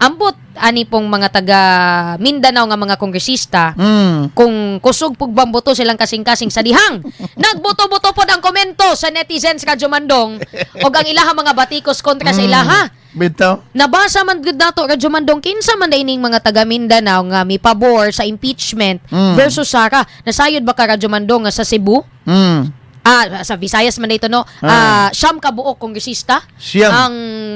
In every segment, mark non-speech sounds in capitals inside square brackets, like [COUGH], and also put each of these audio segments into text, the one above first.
ambot ani pong mga taga Mindanao nga mga kongresista Mm. kung kusog pug bamboto silang kasing-kasing sa dihang. [LAUGHS] Nagboto-boto pod ang komento sa netizens Radyo Mandong og ang ilaha mga batikos kontra sa ilaha. Bitaw. Nabasa man gud nato Radyo Mandong kinsa man ining mga taga Mindanao nga mi pabor sa impeachment Mm. versus Sara. Nasayod ba ka Radyo Mandong nga sa Cebu? Mm. Ah, sa Visayas man dito no. Ah, siyam ka buok kongresista Siyam. ang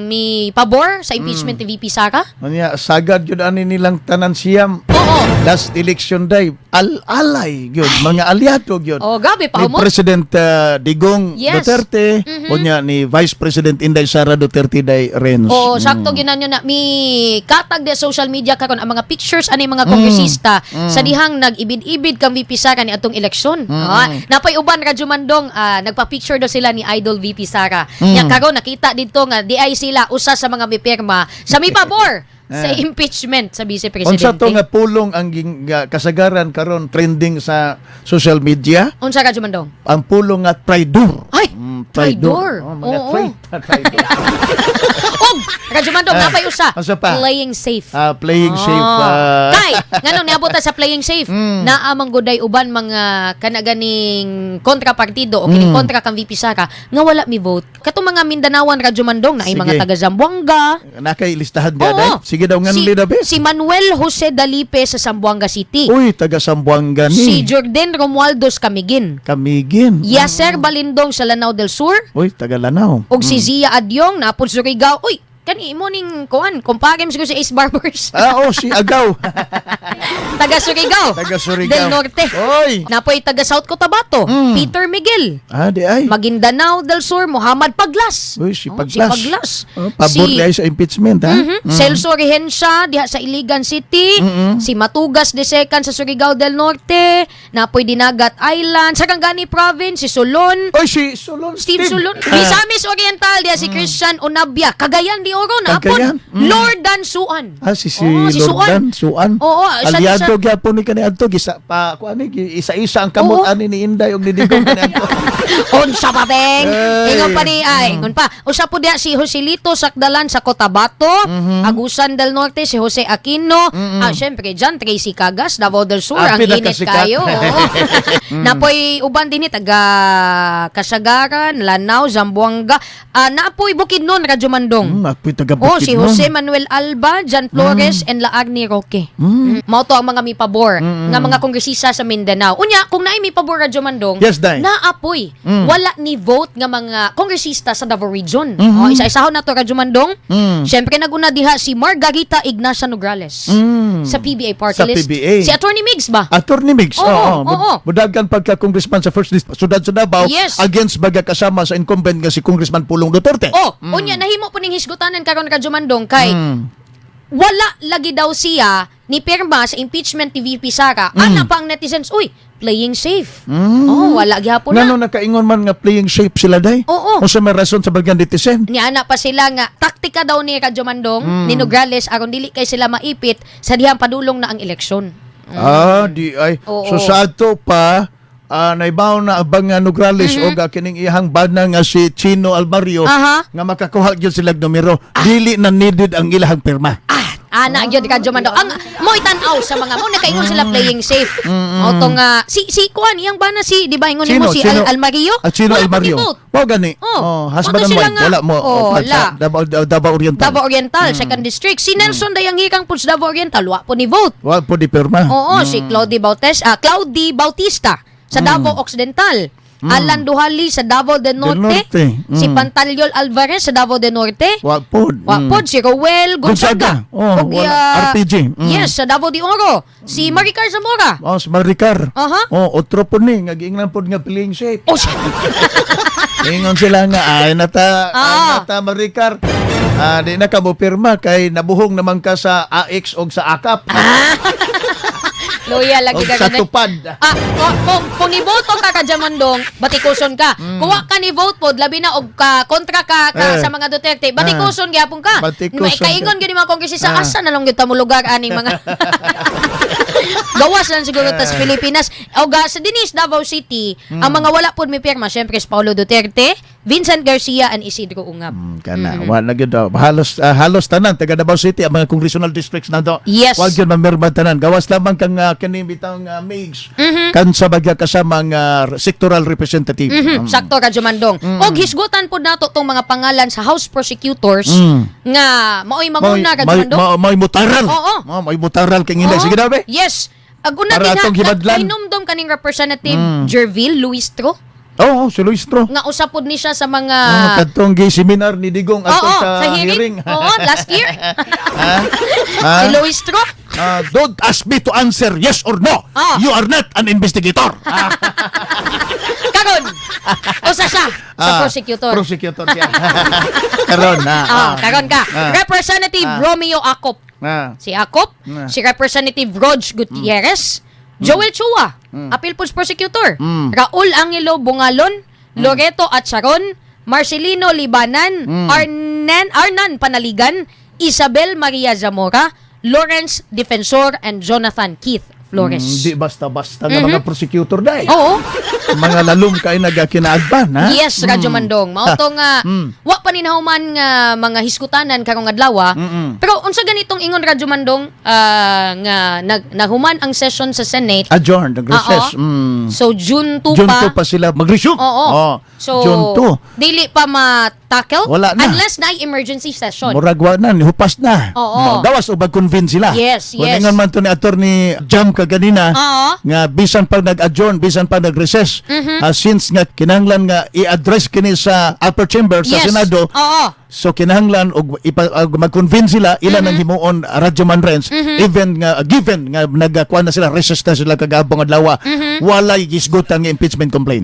mi pabor sa impeachment ni VP Sara. Anya sagad yun ani nilang tanan siyam. Oo. Last election day, al-alay yun, mga aliado yun. Oh, gabi pa Ni humot. President uh, Digong Yes. Duterte, Mhm. o niya ni Vice President Inday Sara Duterte day Renz. Oo, sakto ginan nyo na mi katag de social media karon ang mga pictures ani mga kongresista sa dihang nag-ibid-ibid kang VP Sara ni atong eleksyon. Ah, napay uban radyo mandong ah, nagpa-picture do sila ni Idol VP Sara. Nya karon nakita dito nga di ay sila usa sa mga mipirma sa mi pabor sa Ah. impeachment sa Vice Unsa to Presidente. nga pulong ang ging- nga kasagaran karon trending sa social media? Unsa radyo mandong? Ang pulong nga traidor. Ay, Mm, traidor. Oh, mga Oo. traitor. Og [LAUGHS] radyo mandong Ah, napay usa. unsa pa? Playing safe. Ah, playing safe. Oh. ah. Ngano niabot ta sa playing safe. Mm. Naamang guday uban mga kanaganing kontrapartido o kining Mm. kontra kang VP Sara nga wala mi vote. Katong mga Mindanawan Radyo Mandong na ay mga taga Zamboanga. Nakay listahan Oo. day. Sige daw nga si, si Manuel Jose Dalipe sa Zamboanga City. Uy, taga Sambuanga Si ni. Jordan Romualdez Camigin. Kamigin. Yaser Balindong sa Lanao del Sur. Uy, taga Lanao. Og si Zia Adyong na Surigao. Uy, kani mo ning kuan, kumpare mo siguro sa Ace Barbers. Ah, oh, si Agaw. [LAUGHS] taga Surigao. taga Surigao. Del Norte. Oy. Napoy taga South Cotabato, Mm. Peter Miguel. Ah, di ay. Maguindanao del Sur, Muhammad Paglas. Uy, si Oh, Paglas. Si Paglas. Oh, pabor si, di sa impeachment, ha? Mhm. Celso Rehensya, diha sa Iligan City. Mm-mm. Si Matugas de Second sa Surigao del Norte. Napoy Dinagat Island. Sa Kangani Province, si Solon. Oy, si Solon Steve Solon. Ah. Misamis Oriental, diha si Christian Onabia. Cagayan de Oro, napon. Cagayan. Mm. Lord Dan Suan. Ah, si si Oo, si Lordan, Suan. Oo, siya- Aliado siya- gyapon ni kani adto gisa pa kuan ni isa-isa ang kamot Oo. ani ni Inday og ni Digong kani adto. [LAUGHS] Unsa pa beng? Ay. Ingon pa ni ay, ingon pa. Usa po diha si Joselito Sakdalan sa Cotabato, Mhm. Agusan del Norte si Jose Aquino, ah syempre diyan Tracy Cagas, Davao del Sur, Ah, ang init pinakasikat. kayo. oo. [LAUGHS] [LAUGHS] Napoy uban din ni taga Kasagaran, Lanao, Zamboanga. Ah naapoy Bukidnon, Radyo Mandong. Hmm, apoy taga Oh, si. Jose Manuel Alba, Jan Flores, and Laagni Roque. Mm. Mao to ang mga mi pabor nga mga kongresista sa Mindanao. Unya, kung naay mi pabor Radyo Mandong, Yes, Day. naapoy. Mm. Wala ni vote nga mga kongresista sa Davao Region. Mhm. Oh, isa-isahon na to Radyo Mandong. Mm. Syempre naguna diha si Margarita Ignacia Nograles Mm. Sa PBA party Sa list. PBA. Si Attorney Migs ba? Attorney Mix. Oo, Oo, oo. Budagan pagka congressman sa first list sudad sa Davao Yes. against baga kasama sa incumbent nga si Congressman Pulong Duterte. Oh, unya nahimo po ning hisgutanan karon Radyo Mandong kay Mm. wala lagi daw siya ni pirma sa impeachment ni VP Sara. Ana pa ang netizens, uy, playing safe. Mm. Oh, wala gyapon Ngano na. nakaingon man nga playing shape sila day? Oo. O sa may rason sa bagyan netizen? Ni ana pa sila nga taktika daw ni Radyo Mandong Mm. ni Nograles aron dili kay sila maipit sa dihang padulong na ang eleksyon. Ah, di ay. Oo. So sa ato pa, ah, naibaw na abang nga Nograles o ga kining ihang bana nga si Chino Almario Aha. nga makakuha gyud sila numero. Dili na needed ang ilahang pirma. Ah, ana gyud Radyo Mandong. Ang mo tan-aw sa mga mo nakaingon sila playing safe. O to nga si si kuan iyang bana si di ba ingon mo si Al Almario? Ah, Chino Wala Almario. pag-i-vote. Wow, gani. Oh. Oh, husband Ano and sila wife. nga? Wala mo. Oh, wala. sa Davao, Davao Oriental. Davao Oriental, second district. Si Nelson Dayang Hirang po sa Davao Oriental, wa po ni vote. Wa po di pirma. Oo, si Claudie Bautista, ah, Claudie Bautista sa Davao Occidental. Alan Duhali sa Davao del Norte. Norte. Si Mm. Pantaliol Alvarez sa Davao del Norte. Wa po. Wa pod si Rowel Gonzaga. Gonzaga. Oh, Og, ah, RPG. Mm. Yes, sa Davao de Oro. Si Maricar Zamora. Oh, si Maricar. Aha. Oh, otro po ni. Nga giingnan po nga playing shape. Oh. [LAUGHS] Ingon sila nga, ay nata, ay Ah. nata Maricar. Ah, di na ka mo pirma kay nabuhong naman ka sa AX o sa AKAP. [LAUGHS] Loya lagi ka sa ganun. tupad. Ah, kung, kung, kung iboto ka ka Jamandong, batikuson ka. Kuha ka ni vote pod, labi na og ka kontra ka, ka Mm. Eh. sa mga Duterte, batikuson gyapon ka. Batikuson May kaingon gyud mga kongresista Ah. asa na lang gyud ta mo lugar aning mga [LAUGHS] Gawas lang siguro tas Eh. Pilipinas. O ga sa dinis Davao City, ang mga wala pod mi pirma, syempre si Paulo Duterte, Vincent Garcia and Isidro Ungab. Mm, kana wa na gyud daw. halos ah, halos tanan taga Davao City ang mga congressional districts na do. Yes. Wa gyud mamirma tanan. Gawas lamang kang uh, kini bitang uh, MIGS. Kan sa bagya kasama nga sectoral representative. Mhm, Mm. Sakto Radyo Mandong. Og hisgutan po nato tong mga pangalan sa House prosecutors Mm. nga maoy May maguna Radyo may, Mandong. ma- may mutaral. Oo. Oh, may mutaral kay nginay. Oo. Sige daw be. Yes. Aguna Para atong hibadlan. Inumdom kaning representative Mm. Jerville Luistro Oo, oh, si Luistro. nga usapod ni siya sa mga Oh, kadtong gi seminar ni Digong ato Oo, sa, sa hearing. Oo, last year. ha? [LAUGHS] Ha? si Luistro. Ah, don't ask me to answer yes or no. Oo. You are not an investigator. Ah, [LAUGHS] Karon. Usa siya sa ah, prosecutor. Prosecutor siya. [LAUGHS] Karon na. Ah, karon ka. Ah. Representative Ah. Romeo Acop. Ah. Si Acop, Ah. si Representative Rog Gutierrez, Joel Chua, Appeal Post Prosecutor, Mm. Raul Angelo Bungalon, Loreto Atcharon, Marcelino Libanan, Mm. Arnan, Arnan Panaligan, Isabel Maria Zamora, Lawrence Defensor, and Jonathan Keith Flores. Mm, Di basta-basta nga mga prosecutor dai. Oo. [LAUGHS] mga lalum kay nagakinaadban, ha? Yes, Radyo Mandong. Mao to nga Mm. wa pa ninahuman nga mga hiskutanan karong adlaw. Mm-mm. Pero unsa ganitong ingon Radyo Mandong ah, nga nag nahuman ang session sa Senate. Adjourned, nag-recess. Oo. Mm. So June 2 June pa. 2 pa sila mag-resume. Oo. Oh, So June 2. dili pa ma-tackle Wala na. unless na emergency session. Murag wa na, hupas na. Oo. No, gawas o mag-convince sila. Yes, yes. ingon man to ni attorney Jam kaganina, Oo. nga bisan pa nag-adjourn, bisan pa nag-recess, Mhm. ah, since nga kinahanglan nga i-address kini sa upper chamber sa yes. Senado, Oo. so kinahanglan og ipa, og mag-convince sila ila Mhm. nang himuon uh, radyo man rents even nga given nga nagkuha na sila na sila kagabong adlaw Mhm. walay gisgutan nga impeachment complaint